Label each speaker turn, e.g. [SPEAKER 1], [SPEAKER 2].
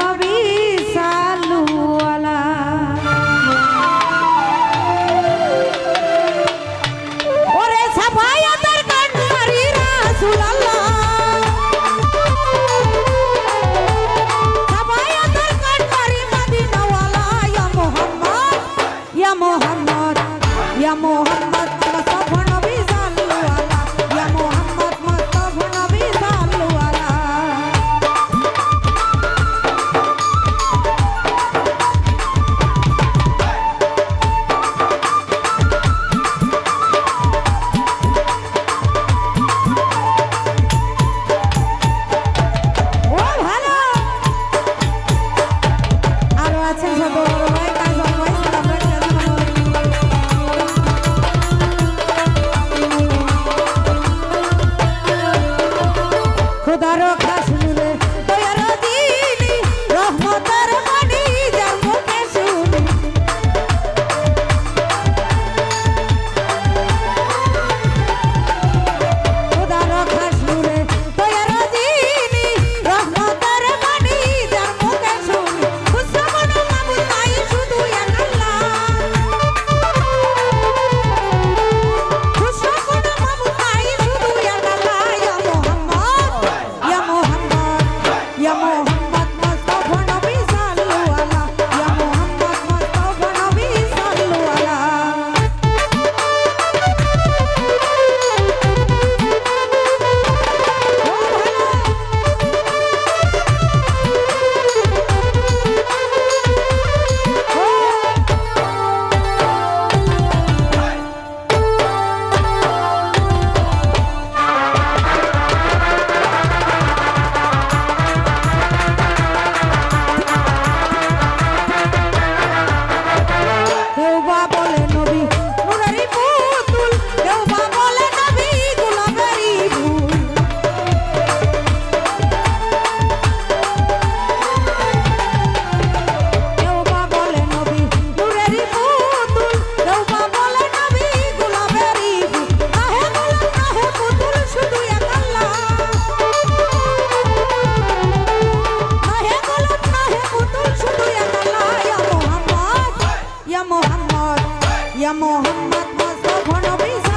[SPEAKER 1] নবী ইয়া মোহাম্মদ মুস্তাফা নবী